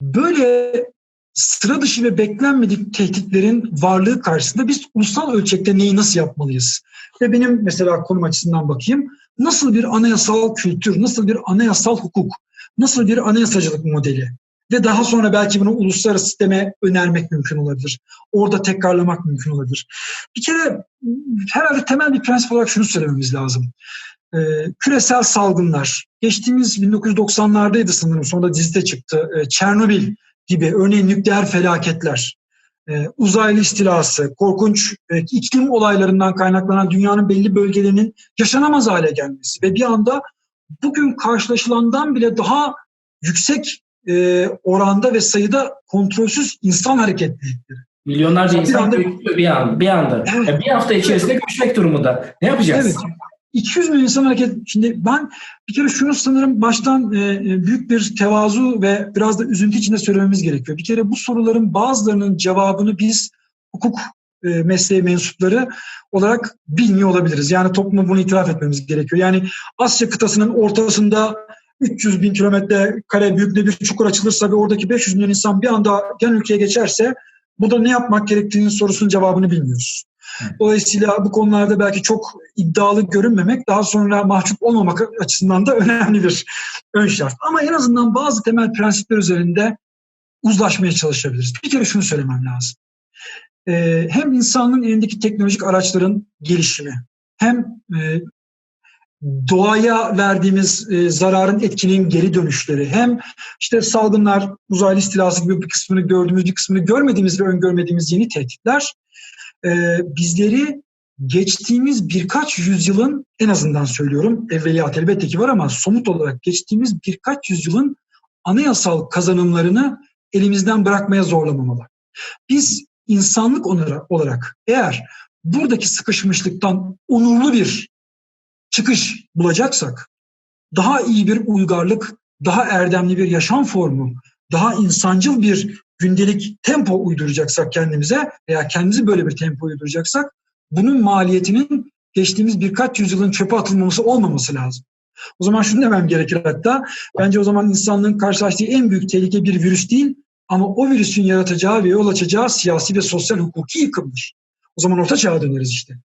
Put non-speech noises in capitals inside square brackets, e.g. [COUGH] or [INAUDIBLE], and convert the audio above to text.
Böyle sıra dışı ve beklenmedik tehditlerin varlığı karşısında biz ulusal ölçekte neyi nasıl yapmalıyız? Ve benim mesela konum açısından bakayım. Nasıl bir anayasal kültür, nasıl bir anayasal hukuk, nasıl bir anayasacılık modeli ve daha sonra belki bunu uluslararası sisteme önermek mümkün olabilir. Orada tekrarlamak mümkün olabilir. Bir kere herhalde temel bir prensip olarak şunu söylememiz lazım. Ee, küresel salgınlar, geçtiğimiz 1990'lardaydı sanırım, sonra dizide çıktı. Ee, Çernobil gibi örneğin nükleer felaketler, e, uzaylı istilası, korkunç e, iklim olaylarından kaynaklanan dünyanın belli bölgelerinin yaşanamaz hale gelmesi ve bir anda bugün karşılaşılandan bile daha yüksek e, oranda ve sayıda kontrolsüz insan hareketlilikleri. Milyonlarca Bir insan anda- bir anda. Bir anda. Evet. Ya bir hafta içerisinde göçmek durumunda. Ne yapacağız? Evet. 200 milyon insan hareket. Şimdi ben bir kere şunu sanırım baştan e, e, büyük bir tevazu ve biraz da üzüntü içinde söylememiz gerekiyor. Bir kere bu soruların bazılarının cevabını biz hukuk e, mesleği mensupları olarak bilmiyor olabiliriz. Yani topluma bunu itiraf etmemiz gerekiyor. Yani Asya kıtasının ortasında 300 bin kilometre kare büyüklüğünde bir çukur açılırsa ve oradaki 500 milyon insan bir anda gen ülkeye geçerse burada ne yapmak gerektiğinin sorusunun cevabını bilmiyoruz. Dolayısıyla bu konularda belki çok iddialı görünmemek daha sonra mahcup olmamak açısından da [LAUGHS] önemli bir ön şart. Ama en azından bazı temel prensipler üzerinde uzlaşmaya çalışabiliriz. Bir kere şunu söylemem lazım. Ee, hem insanlığın elindeki teknolojik araçların gelişimi, hem e, doğaya verdiğimiz e, zararın etkinin geri dönüşleri, hem işte salgınlar, uzaylı istilası gibi bir kısmını gördüğümüz, bir kısmını görmediğimiz ve öngörmediğimiz yeni tehditler e, bizleri geçtiğimiz birkaç yüzyılın en azından söylüyorum evveliyat elbette ki var ama somut olarak geçtiğimiz birkaç yüzyılın anayasal kazanımlarını elimizden bırakmaya zorlamamalı. Biz insanlık onara- olarak eğer buradaki sıkışmışlıktan onurlu bir çıkış bulacaksak daha iyi bir uygarlık, daha erdemli bir yaşam formu, daha insancıl bir gündelik tempo uyduracaksak kendimize veya kendimizi böyle bir tempo uyduracaksak bunun maliyetinin geçtiğimiz birkaç yüzyılın çöpe atılmaması olmaması lazım. O zaman şunu demem gerekir hatta. Bence o zaman insanlığın karşılaştığı en büyük tehlike bir virüs değil ama o virüsün yaratacağı ve yol açacağı siyasi ve sosyal hukuki yıkımdır. O zaman orta çağa döneriz işte.